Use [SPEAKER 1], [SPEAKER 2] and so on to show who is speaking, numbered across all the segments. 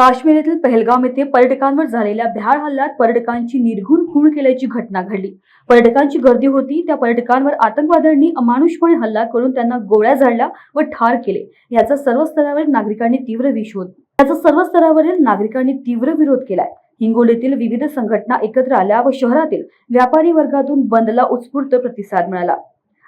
[SPEAKER 1] काश्मीर येथील पहलगाम येथे पर्यटकांवर झालेल्या भ्याड हल्ल्यात पर्यटकांची निर्घुण खूण केल्याची घटना घडली. पर्यटकांची गर्दी होती त्या पर्यटकांवर आतंकवाद्यांनी अमानुषपणे हल्ला करून त्यांना गोळ्या झाडल्या व ठार केले. याचा सर्व स्तरावरील नागरिकांनी तीव्र विशोध याचा सर्व स्तरावरील नागरिकांनी तीव्र विरोध केलाय. हिंगोलीतील विविध संघटना एकत्र आल्या व शहरातील व्यापारी वर्गातून बंदला उत्स्फूर्त प्रतिसाद मिळाला.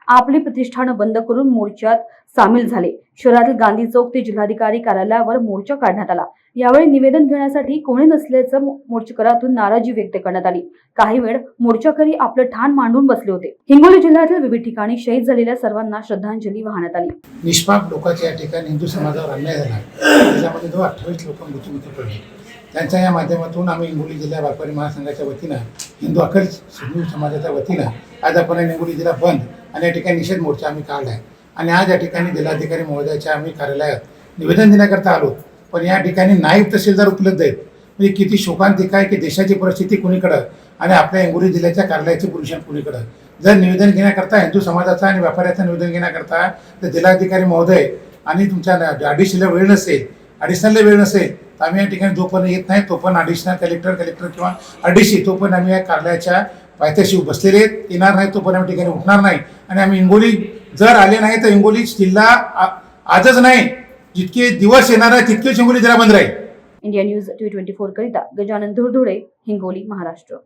[SPEAKER 1] आपली प्रतिष्ठानं बंद करून मोर्चात सामील झाले. शहरातील गांधी चौक ते जिल्हाधिकारी कार्यालयावर मोर्चा काढण्यात आला. यावेळी निवेदन घेण्यासाठी कोणी नसल्याचं मोर्चेकरातून नाराजी व्यक्त करण्यात आली. काही वेळ मोर्चाकरी आपलं ठाण मांडून बसले होते. हिंगोली जिल्ह्यातील विविध ठिकाणी शहीद झालेल्या सर्वांना श्रद्धांजली वाहण्यात आली.
[SPEAKER 2] निष्पाप लोकांच्या या ठिकाणी हिंदू समाजावर अन्याय झाला. त्याच्यामध्ये जो अठ्ठावीस लोक मृत्युमुखी पडले. त्यांच्या या माध्यमातून आम्ही हिंगोली जिल्हा व्यापारी महासंघाच्या वतीनं हिंदू अखर हिंदू समाजाच्या वतीनं आज आपण हिंगोली जिल्हा बंद आणि या ठिकाणी निषेध मोर्चा आम्ही काढला आहे आणि आज या ठिकाणी जिल्हाधिकारी महोदयाच्या आम्ही कार्यालयात निवेदन देण्याकरता आलो. पण या ठिकाणी नाईब तहसीलदार उपलब्ध आहेत. म्हणजे किती शोकांतिका आहे की देशाची परिस्थिती कुणीकडं आणि आपल्या हिंगोली जिल्ह्याच्या कार्यालयाची पुरुषण कुणीकडं? जर निवेदन घेण्याकरता हिंदू समाजाचा आणि व्यापाऱ्याचं निवेदन घेण्याकरता तर जिल्हाधिकारी महोदय आणि तुमच्या अडिशनला वेळ नसेल अडिशनलला वेळ नसेल आम्ही या ठिकाणी जोपर्यंत येत नाही तोपर्यंत अडिशनल कलेक्टर कलेक्टर किंवा अडिशी तोपर्यंत आम्ही या कार्यालयाच्या पायथ्याशी बसलेले आहेत. येणार नाही तोपर्यंत आम्ही ठिकाणी उठणार नाही. आणि आम्ही हिंगोली जर आले नाही तर हिंगोली जिल्हा आजच नाही जितके दिवस येणार आहे तितकेच हिंगोली जिल्हा बंद राहील.
[SPEAKER 1] India news T twenty four करिता गजानन धुरधुडे हिंगोली महाराष्ट्र.